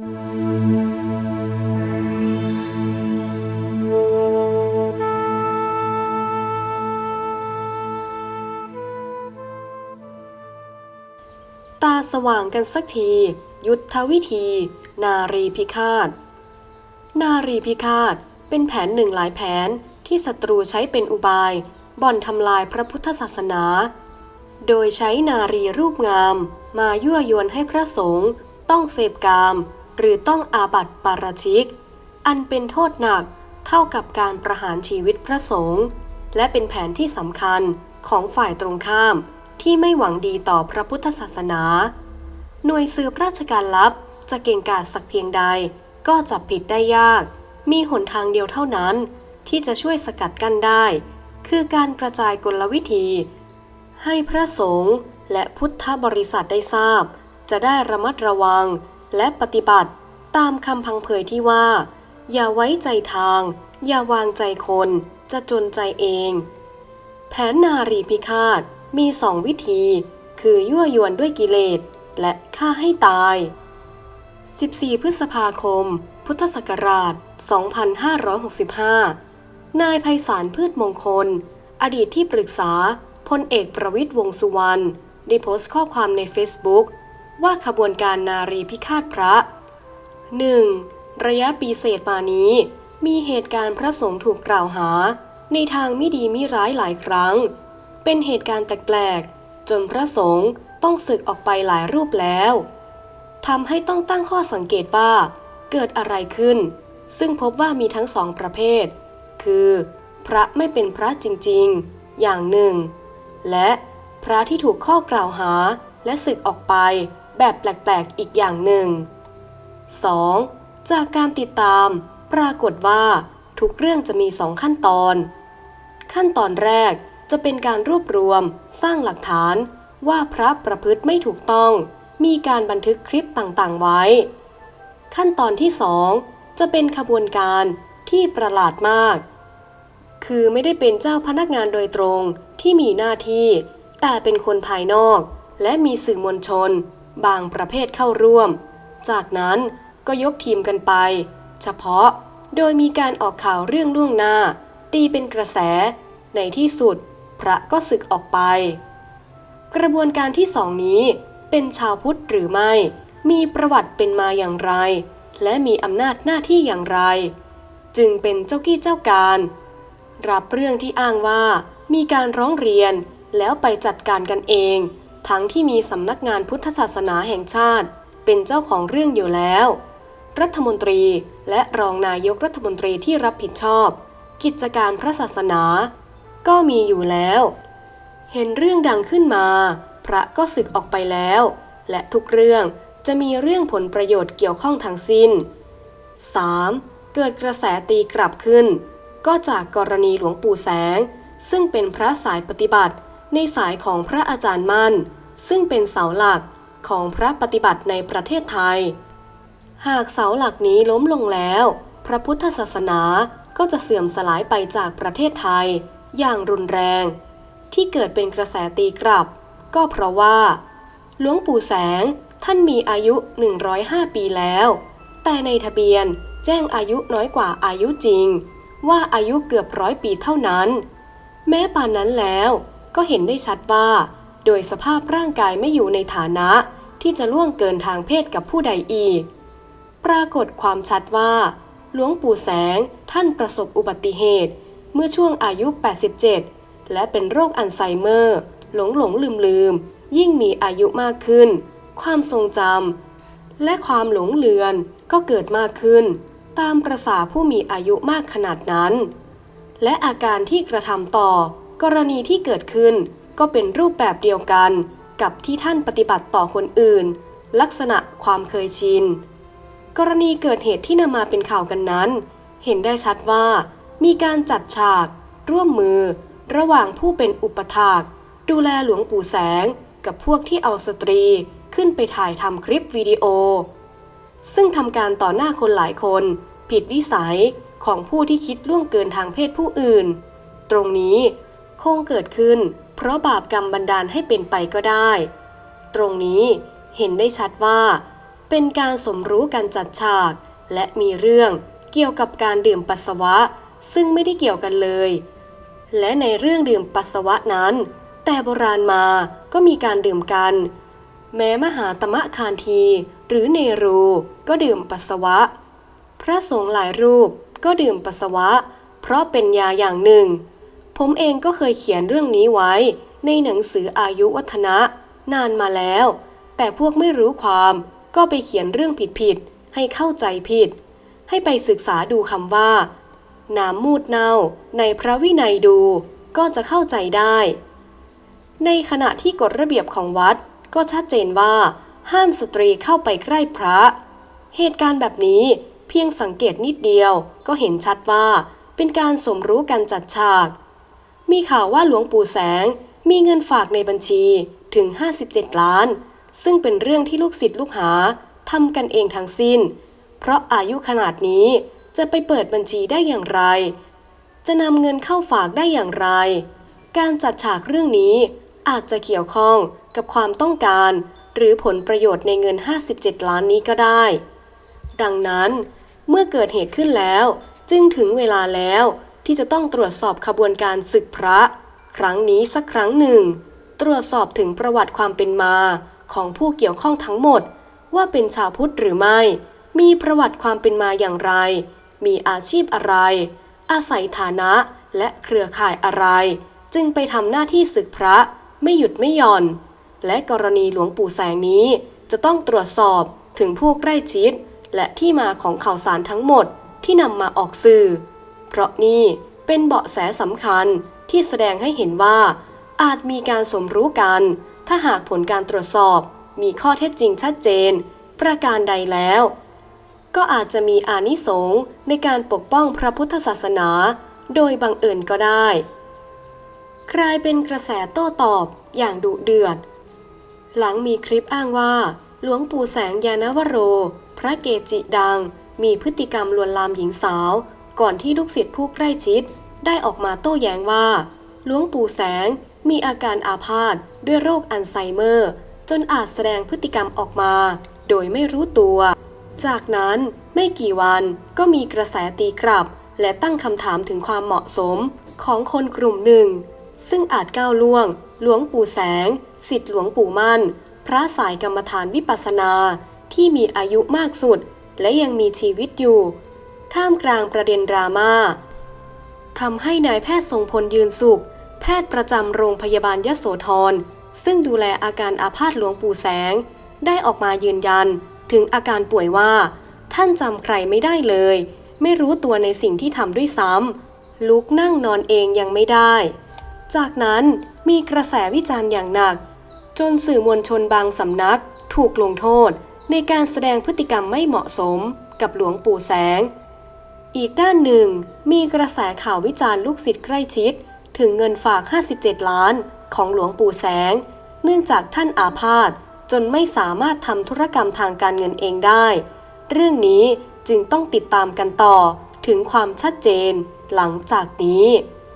ตาสว่างกันสักที ยุทธวิธี นารีพิฆาต นารีพิฆาตเป็นแผนหนึ่งหลายแผนที่ศัตรูใช้เป็นอุบาย บ่อนทำลายพระพุทธศาสนา โดยใช้นารีรูปงาม มายั่วยวนให้พระสงฆ์ต้องเสพกาม หรือต้องอาบัติปาราชิก อันเป็นโทษหนักเท่ากับการประหารชีวิตพระสงฆ์และเป็นแผนที่สำคัญของฝ่ายตรงข้ามที่ไม่หวังดีต่อพระพุทธศาสนา หน่วยสืบราชการลับจะเก่งกาจสักเพียงใดก็จับผิดได้ยาก มีหนทางเดียวเท่านั้น ที่จะช่วยสกัดกั้นได้ คือการกระจายกลวิธี ให้พระสงฆ์และพุทธบริษัทได้ทราบ จะได้ระมัดระวัง และปฏิบัติตามคำพังเผยที่ว่า อย่าไว้ใจทาง อย่าวางใจคน จะจนใจเอง แผนนารีพิฆาตมีสองวิธี คือยั่วยวนด้วยกิเลส และฆ่าให้ตาย 14 พฤษภาคม พุทธศักราช 2565 นายไพศาลพืชมงคล อดีตที่ปรึกษาพลเอกประวิตยวงสุวรรณได้โพสต์ข้อความใน Facebook ว่าขบวนการนารีพิฆาตพระ 1. ระยะปีเศษมานี้ มีเหตุการณ์พระสงฆ์ถูกกล่าวหา ในทางไม่ดีไม่ร้ายหลายครั้ง เป็นเหตุการณ์แปลกๆ จนพระสงฆ์ต้องสึกออกไปหลายรูปแล้วทำให้ต้องตั้งข้อสังเกตว่าเกิดอะไรขึ้น ซึ่งพบว่ามีทั้งสองประเภท คือ พระไม่เป็นพระจริงๆ อย่างหนึ่ง และพระที่ถูกข้อกล่าวหาและสึกออกไป แบบแปลกๆอีกอย่างหนึ่ง 2. จากการติดตาม ปรากฏว่า ทุกเรื่องจะมีสองขั้นตอน ขั้นตอนแรกจะเป็นการรวบรวม สร้างหลักฐานว่าพระประพฤติไม่ถูกต้อง มีการบันทึกคลิปต่างๆไว้ ขั้นตอนที่สองจะเป็นขบวนการที่ประหลาดมาก คือไม่ได้เป็นเจ้าพนักงานโดยตรงที่มีหน้าที่ แต่เป็นคนภายนอก และมีสื่อมวลชน บางประเภทเข้าร่วม จากนั้นก็ยกทีมกันไป เฉพาะโดยมีการออกข่าวเรื่องล่วงหน้า ตีเป็นกระแส ในที่สุด พระก็สึกออกไป กระบวนการที่สองนี้เป็นชาวพุทธหรือไม่ มีประวัติเป็นมาอย่างไร และมีอำนาจหน้าที่อย่างไร จึงเป็นเจ้ากี้เจ้าการ รับเรื่องที่อ้างว่ามีการร้องเรียนแล้วไปจัดการกันเอง ทั้งที่มีสำนักงานพุทธศาสนาแห่งชาติ เป็นเจ้าของเรื่องอยู่แล้ว รัฐมนตรีและรองนายกรัฐมนตรีที่รับผิดชอบ กิจการพระศาสนา ก็มีอยู่แล้ว เห็นเรื่องดังขึ้นมา พระก็สึกออกไปแล้ว และทุกเรื่องจะมีเรื่องผลประโยชน์เกี่ยวข้องทั้งสิ้น 3. เกิดกระแสตีกลับขึ้น ก็จากกรณีหลวงปู่แสง ซึ่งเป็นพระสายปฏิบัติในสายของพระอาจารย์มั่น ซึ่งเป็นเสาหลักของพระปฏิบัติในประเทศไทย หากเสาหลักนี้ล้มลงแล้ว พระพุทธศาสนาก็จะเสื่อมสลายไปจากประเทศไทย อย่างรุนแรง ที่เกิดเป็นกระแสตีกลับ ก็เพราะว่า หลวงปู่แสงท่านมีอายุ 105 ปีแล้ว แต่ในทะเบียนแจ้งอายุน้อยกว่าอายุจริง ว่าอายุเกือบร้อยปีเท่านั้น แม้ป่านนั้นแล้วก็เห็นได้ชัดว่า โดยสภาพร่างกายไม่อยู่ในฐานะที่จะล่วงเกินทางเพศกับผู้ใดอีก ปรากฏความชัดว่า หลวงปู่แสงท่านประสบอุบัติเหตุ เมื่อช่วงอายุ 87 และเป็นโรคอัลไซเมอร์ หลงหลงลืมลืม ยิ่งมีอายุมากขึ้น ความทรงจำและความหลงเลือนก็เกิดมากขึ้น ตามประษาผู้มีอายุมากขนาดนั้น และอาการที่กระทำต่อกรณีที่เกิดขึ้น ก็เป็นรูปแบบเดียวกันกับที่ท่านปฏิบัติต่อคนอื่น ลักษณะความเคยชิน กรณีเกิดเหตุที่นำมาเป็นข่าวกันนั้น เห็นได้ชัดว่า มีการจัดฉาก ร่วมมือ ระหว่างผู้เป็นอุปถาก ดูแลหลวงปู่แสง กับพวกที่เอาสตรีขึ้นไปถ่ายทำคลิปวิดีโอ ซึ่งทำการต่อหน้าคนหลายคน ผิดวิสัยของผู้ที่คิดล่วงเกินทางเพศผู้อื่น ตรงนี้คงเกิดขึ้น เพราะบาปกรรมบันดาลให้เป็นไปก็ได้ ตรงนี้เห็นได้ชัดว่า เป็นการสมรู้กันจัดฉาก และมีเรื่องเกี่ยวกับการดื่มปัสสาวะ ซึ่งไม่ได้เกี่ยวกันเลย และในเรื่องดื่มปัสสาวะนั้น แต่โบราณมาก็มีการดื่มกัน แม้มหาตมะคานที หรือเนรูก็ดื่มปัสสาวะ พระสงฆ์หลายรูปก็ดื่มปัสสาวะ เพราะเป็นยาอย่างหนึ่ง ผมเองก็เคยเขียนเรื่องนี้ไว้ ในหนังสืออายุวัฒนะ นานมาแล้ว แต่พวกไม่รู้ความ ก็ไปเขียนเรื่องผิดๆให้เข้าใจผิด ให้ไปศึกษาดูคำว่า น้ำมูดเน่าในพระวินัยดูก็จะเข้าใจได้ ในขณะที่กฎระเบียบของวัดก็ชัดเจนว่า ห้ามสตรีเข้าไปใกล้พระ เหตุการณ์แบบนี้เพียงสังเกตนิดเดียวก็เห็นชัดว่าเป็นการสมรู้กันจัดฉาก มีข่าวว่าหลวงปู่แสงมีเงินฝากในบัญชีถึง 57 ล้าน ซึ่งเป็นเรื่องที่ลูกศิษย์ลูกหาทำกันเองทั้งสิ้น เพราะอายุขนาดนี้จะไปเปิดบัญชีได้อย่างไร จะนำเงินเข้าฝากได้อย่างไร การจัดฉากเรื่องนี้อาจจะเกี่ยวข้องกับความต้องการ หรือผลประโยชน์ในเงิน 57 ล้านนี้ก็ได้ ดังนั้น เมื่อเกิดเหตุขึ้นแล้ว จึงถึงเวลาแล้ว ที่จะต้องตรวจสอบขบวนการศึกพระ ครั้งนี้สักครั้งหนึ่ง ตรวจสอบถึงประวัติความเป็นมาของผู้เกี่ยวข้องทั้งหมด ว่าเป็นชาวพุทธหรือไม่ มีประวัติความเป็นมาอย่างไร มีอาชีพอะไร อาศัยฐานะและเครือข่ายอะไร จึงไปทำหน้าที่ศึกพระไม่หยุดไม่หย่อน และกรณีหลวงปู่แสงนี้จะต้องตรวจสอบถึงผู้ใกล้ชิด และที่มาของข่าวสารทั้งหมดที่นำมาออกสื่อ เพราะนี่เป็นเบาะแสสำคัญที่แสดงให้เห็นว่า อาจมีการสมรู้กัน ถ้าหากผลการตรวจสอบ มีข้อเท็จจริงชัดเจน ประการใดแล้ว ก็อาจจะมีอานิสงส์ในการปกป้องพระพุทธศาสนา โดยบังเอิญก็ได้กลายเป็นกระแสโต้ตอบอย่างดุเดือด หลังมีคลิปอ้างว่า หลวงปู่แสงยานวโร พระเกจิดัง มีพฤติกรรมลวนลามหญิงสาว ก่อนที่ลูกศิษย์ผู้ใกล้ชิด ได้ออกมาโต้แย้งว่า หลวงปู่แสงมีอาการอาพาธด้วยโรคอัลไซเมอร์ จนอาจแสดงพฤติกรรมออกมา โดยไม่รู้ตัว จากนั้นไม่กี่วันก็มีกระแสตีกลับ และตั้งคำถามถึงความเหมาะสมของคนกลุ่มหนึ่ง ซึ่งอาจก้าวล่วง หลวงปู่แสงสิทธิหลวงปู่มั่น พระสายกรรมฐานวิปัสสนาที่มีอายุมากสุด และยังมีชีวิตอยู่ ท่ามกลางประเด็นดราม่าทำให้นายแพทย์ทรงพลยืนสุข แพทย์ประจำโรงพยาบาลยโสธร ซึ่งดูแลอาการอาพาธหลวงปู่แสง ได้ออกมายืนยัน ถึงอาการป่วยว่า ท่านจำใครไม่ได้เลย ไม่รู้ตัวในสิ่งที่ทำด้วยซ้ำลุกนั่งนอนเองยังไม่ได้ จากนั้นมีกระแสวิจารณ์อย่างหนัก จนสื่อมวลชนบางสำนัก ถูกลงโทษ ในการแสดงพฤติกรรมไม่เหมาะสม กับหลวงปู่แสง อีกด้านหนึ่ง มีกระแสข่าววิจารณ์ลูกศิษย์ใกล้ชิด ถึงเงินฝาก 57 ล้าน ของหลวงปู่แสง เนื่องจากท่านอาพาธจนไม่สามารถทำธุรกรรมทางการเงินเองได้ เรื่องนี้จึงต้องติดตามกันต่อถึงความชัดเจนหลังจากนี้